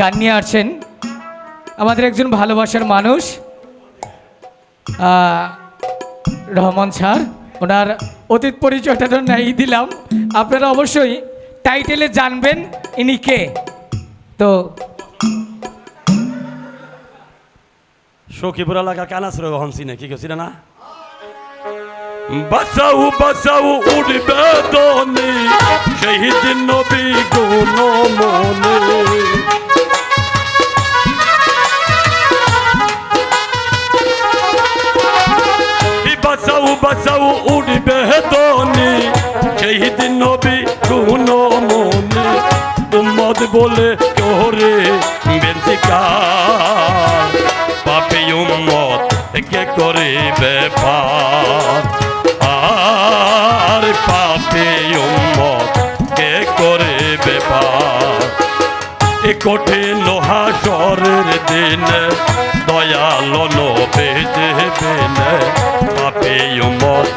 গান নিয়ে আসছেন। আমাদের একজন ভালোবাসার মানুষ রহমান স্যার। ওনার অতীত পরিচয়টা তো নাই দিলাম। আপনারা অবশ্যই টাইটেলে জানবেন ইনি কে। তো সখীপুর এলাকার কানাসরে হনসি না কি কেছি না? বাঁচাও বাঁচাও, উঠবে দনি দিন নবী গুণ মনে। তোরে বেঞ্চিকার পাপি উম্মত কে করে ব্যাপার। আর পাপি উম্মত কে করে ব্যাপার। এ কঠিন হাসরের দিন, দয়াল নবে দেবেন পাপি উম্মত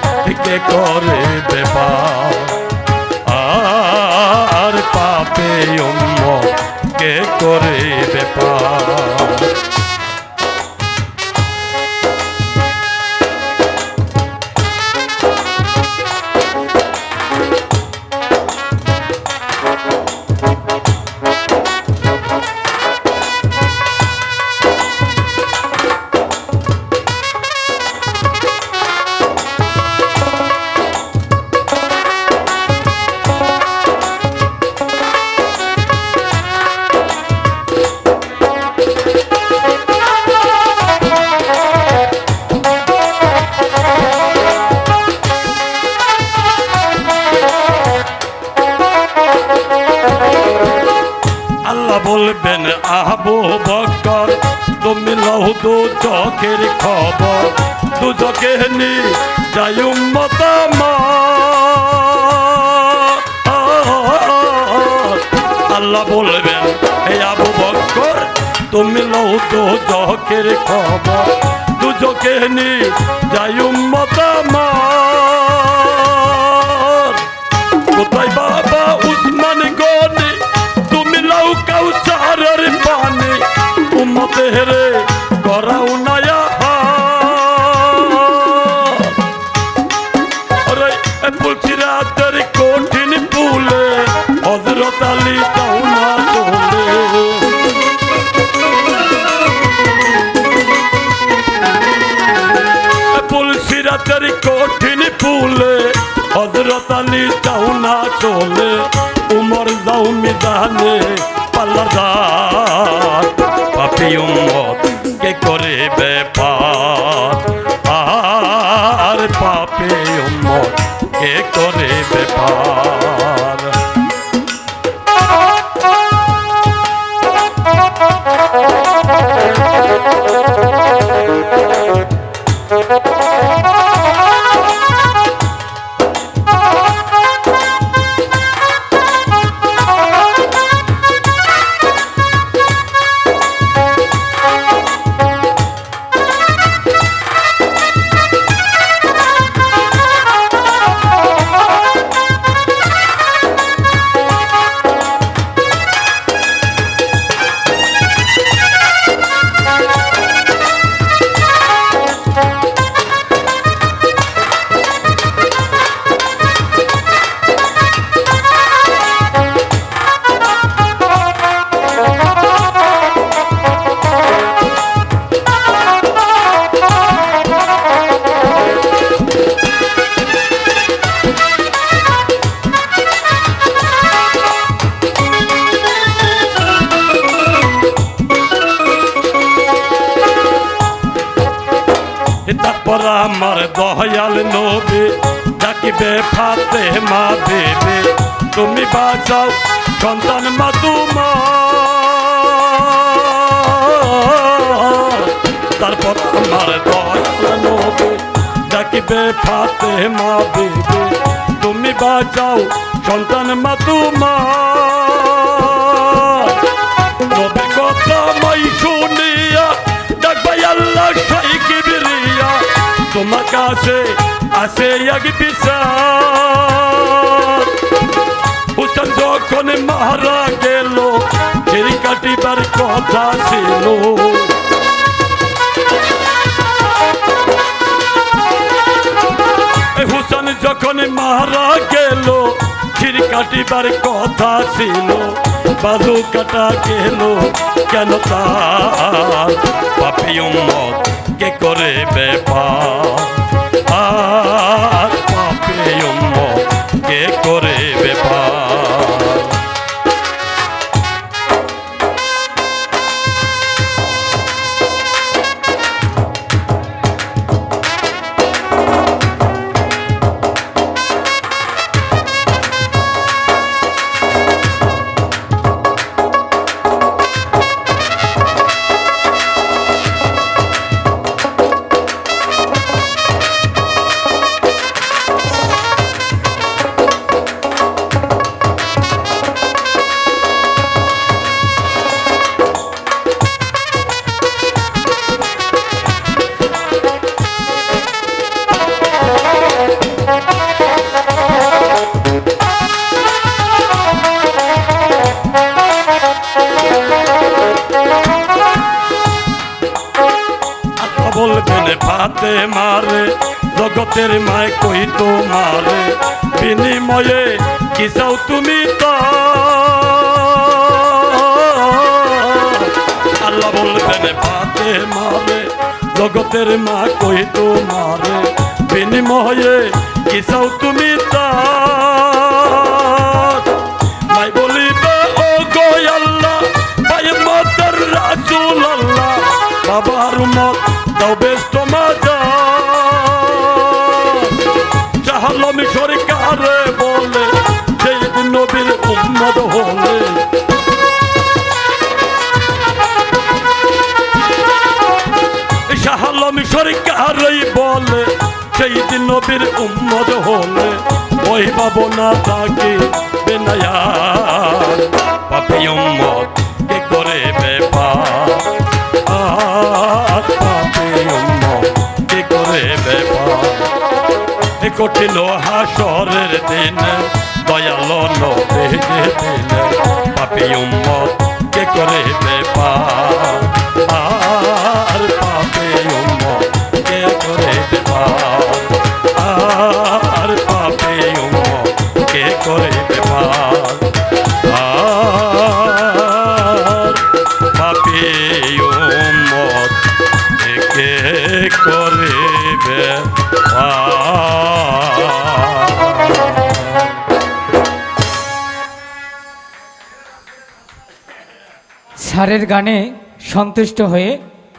কে করে ব্যাপার। আর পাপে উম্মত করে ব্যাপার আবু বকর তুমি লহ দু চকের খবর। দু চকে নি যাই উম্মত আল্লাহ বলবেন এই আবু বকর তুমি লহ দু চকের খবর। দু চকে নি যাই উম্মত কোথায় বাবা পাপি উম্মত কে করে ব্যাপার? আর পাপি উম্মত কে করে ব্যাপার? তারপর আমার দয়াল নবী, ডাকিবে ফাতে মা দেবে। তুমি বাঁচাও সন্তান মা তোমার তারপর আমার দয়াল নবী, ডাকিবে ফাতে মা দেবে। তুমি বাঁচাও সন্তান মা তোমার কাছে আসে এক বিচার হুসেন যখন মারা গেল, ফেরি কাটিবার কথা ছিল। এই হুসেন যখন মারা গেল ক্ষীর কাটিবার কথা ছিল। বাজু কাটা গেল, কেন তার পাপি উম্মত, কে করে ব্যাপার? আল্লাহ বলবেন ভাতে মারে, জগতের মায় কই তো মারে বিনিময়ে কি চাও তুমি তো? আল্লাহ বলবেন ভাতে মারে, জগতের মা কই তো মারে বিনিময়ে কি চাও তুমি তা? দাও বেস্ট মাজা। জাহালম সরকারে বলে সেই নবীর উম্মত হলে শাহালম সরকারই বলে সেই দিন নবীর উম্মত হলে ওই পাবো না তাকে বেনায়ার। পাপি উম্মত। কঠিন হাসরের দিন দয়াল নবীর দিন। স্যারের গানে সন্তুষ্ট হয়ে